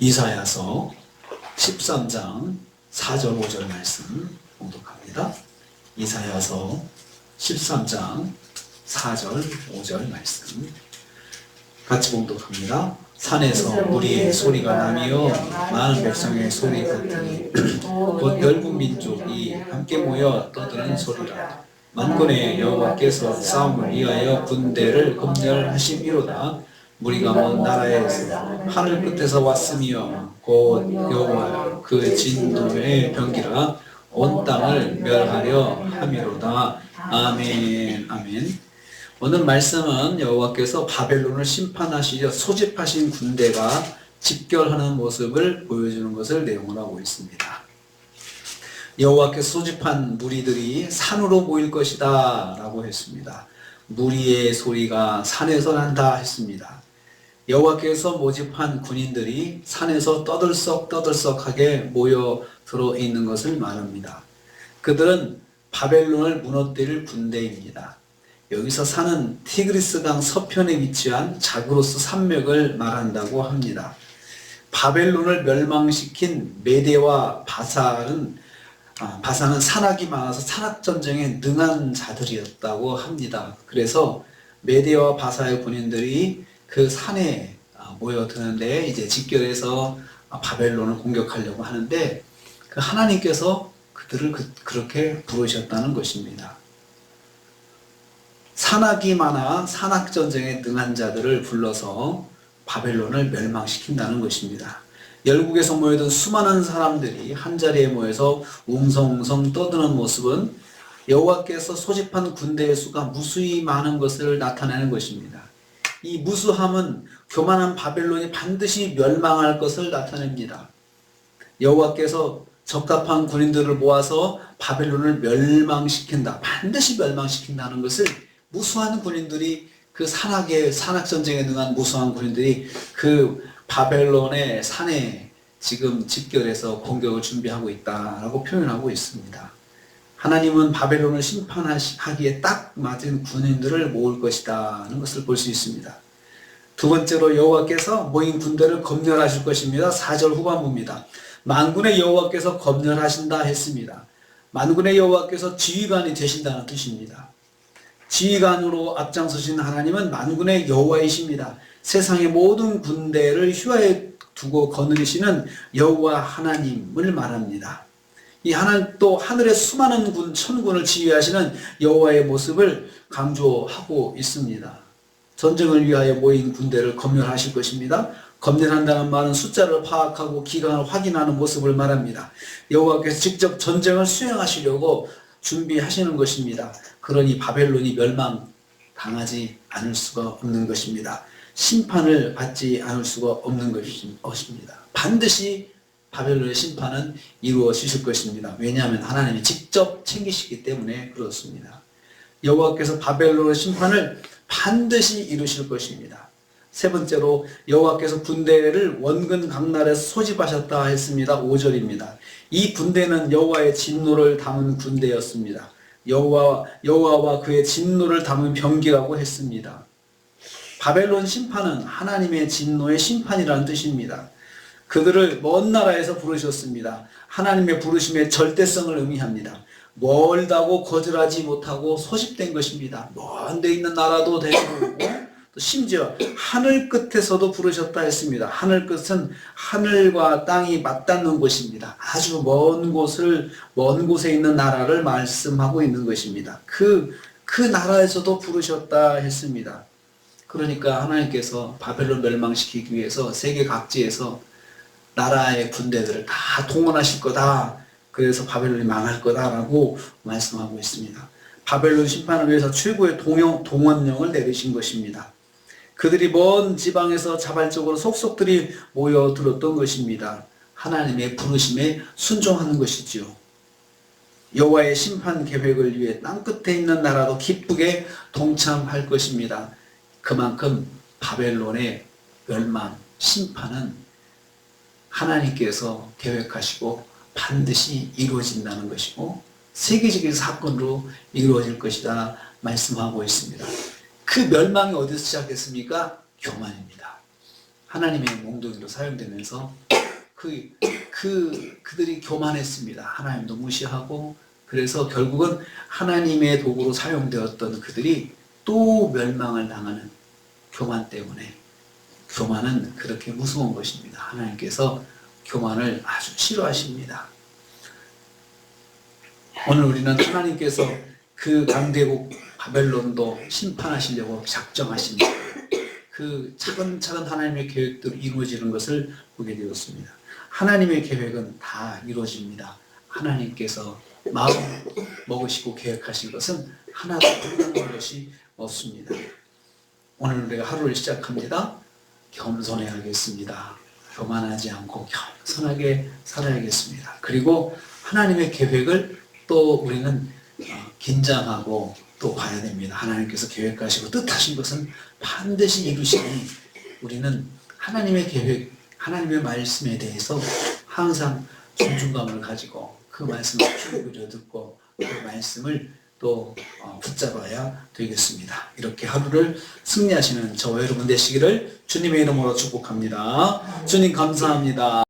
이사야서 13장 4절 5절 말씀 봉독합니다. 이사야서 13장 4절 5절 말씀 같이 봉독합니다. 산에서 물이 소리가 나며 많은 백성의 소리 같으니 곧 넓은 민족이 함께 모여 떠드는 소리라 만군의 여호와께서 싸움을 위하여 군대를 검열하심이로다 무리가 먼 나라에서 하늘 끝에서 왔으며 곧 여호와 그 진노의 병기라 온 땅을 멸하려 함이로다 아멘 아멘 오늘 말씀은 여호와께서 바벨론을 심판하시려 소집하신 군대가 집결하는 모습을 보여주는 것을 내용으로 하고 있습니다. 여호와께서 소집한 무리들이 산으로 모일 것이다 라고 했습니다. 무리의 소리가 산에서 난다 했습니다. 여호와께서 모집한 군인들이 산에서 떠들썩 떠들썩하게 모여 들어 있는 것을 말합니다. 그들은 바벨론을 무너뜨릴 군대입니다. 여기서 산은 티그리스강 서편에 위치한 자그로스 산맥을 말한다고 합니다. 바벨론을 멸망시킨 메데와 바살은 아, 바사는 산악이 많아서 산악 전쟁에 능한 자들이었다고 합니다. 그래서 메데와 바사의 군인들이 그 산에 아, 모여드는데 이제 직결해서 아, 바벨론을 공격하려고 하는데 그 하나님께서 그들을 그, 그렇게 부르셨다는 것입니다. 산악이 많아 산악 전쟁에 능한 자들을 불러서 바벨론을 멸망시킨다는 것입니다. 열국에서 모여든 수많은 사람들이 한 자리에 모여서 웅성웅성 떠드는 모습은 여호와께서 소집한 군대의 수가 무수히 많은 것을 나타내는 것입니다. 이 무수함은 교만한 바벨론이 반드시 멸망할 것을 나타냅니다. 여호와께서 적합한 군인들을 모아서 바벨론을 멸망시킨다. 반드시 멸망시킨다는 것을 무수한 군인들이 그 산악의 산악 전쟁에 능한 무수한 군인들이 그 바벨론의 산에 지금 집결해서 공격을 준비하고 있다라고 표현하고 있습니다. 하나님은 바벨론을 심판하기에 딱 맞은 군인들을 모을 것이다는 것을 볼 수 있습니다. 두 번째로 여호와께서 모인 군대를 검열하실 것입니다. 4절 후반부입니다. 만군의 여호와께서 검열하신다 했습니다. 만군의 여호와께서 지휘관이 되신다는 뜻입니다. 지휘관으로 앞장서신 하나님은 만군의 여호와이십니다. 세상의 모든 군대를 휘하에 두고 거느리시는 여호와 하나님을 말합니다. 이 하나님 또 하늘의 수많은 군 천군을 지휘하시는 여호와의 모습을 강조하고 있습니다. 전쟁을 위하여 모인 군대를 검열하실 것입니다. 검열한다는 말은 숫자를 파악하고 기간을 확인하는 모습을 말합니다. 여호와께서 직접 전쟁을 수행하시려고 준비하시는 것입니다. 그러니 바벨론이 멸망 당하지 않을 수가 없는 것입니다. 심판을 받지 않을 수가 없는 것입니다. 반드시 바벨론의 심판은 이루어지실 것입니다. 왜냐하면 하나님이 직접 챙기시기 때문에 그렇습니다. 여호와께서 바벨론의 심판을 반드시 이루실 것입니다. 세 번째로 여호와께서 군대를 원근 강날에서 소집하셨다 했습니다. 5절입니다. 이 군대는 여호와의 진노를 담은 군대였습니다. 여호와 여호와와 그의 진노를 담은 병기라고 했습니다. 바벨론 심판은 하나님의 진노의 심판이라는 뜻입니다. 그들을 먼 나라에서 부르셨습니다. 하나님의 부르심의 절대성을 의미합니다. 멀다고 거절하지 못하고 소집된 것입니다. 먼데 있는 나라도 되고 또 심지어 하늘 끝에서도 부르셨다 했습니다. 하늘 끝은 하늘과 땅이 맞닿는 곳입니다. 아주 먼 곳을 먼 곳에 있는 나라를 말씀하고 있는 것입니다. 그그 나라에서도 부르셨다 했습니다. 그러니까 하나님께서 바벨론 멸망시키기 위해서 세계 각지에서 나라의 군대들을 다 동원하실 거다. 그래서 바벨론이 망할 거다라고 말씀하고 있습니다. 바벨론 심판을 위해서 최고의 동영, 동원령을 내리신 것입니다. 그들이 먼 지방에서 자발적으로 속속들이 모여들었던 것입니다. 하나님의 부르심에 순종하는 것이지요. 여호와의 심판 계획을 위해 땅 끝에 있는 나라도 기쁘게 동참할 것입니다. 그만큼 바벨론의 멸망, 심판은 하나님께서 계획하시고 반드시 이루어진다는 것이고 세계적인 사건으로 이루어질 것이다 말씀하고 있습니다. 그 멸망이 어디서 시작했습니까? 교만입니다. 하나님의 몽둥이로 사용되면서 그, 그, 그들이 교만했습니다. 하나님도 무시하고, 그래서 결국은 하나님의 도구로 사용되었던 그들이 또 멸망을 당하는 교만 때문에, 교만은 그렇게 무서운 것입니다. 하나님께서 교만을 아주 싫어하십니다. 오늘 우리는 하나님께서 그 강대국 바벨론도 심판하시려고 작정하십니다. 그 차근차근 하나님의 계획대로 이루어지는 것을 보게 되었습니다. 하나님의 계획은 다 이루어집니다. 하나님께서 마음 먹으시고 계획하신 것은 하나도 불가능한 것이 없습니다. 오늘 우리가 하루를 시작합니다. 겸손해야겠습니다. 교만하지 않고 겸손하게 살아야겠습니다. 그리고 하나님의 계획을 또 우리는 어, 긴장하고 또 봐야 됩니다. 하나님께서 계획하시고 뜻하신 것은 반드시 이루시니 우리는 하나님의 계획, 하나님의 말씀에 대해서 항상 존중감을 가지고 그 말씀을 귀 기울여 듣고 그 말씀을 또 어, 붙잡아야 되겠습니다. 이렇게 하루를 승리하시는 저와 여러분 되시기를 주님의 이름으로 축복합니다. 주님 감사합니다.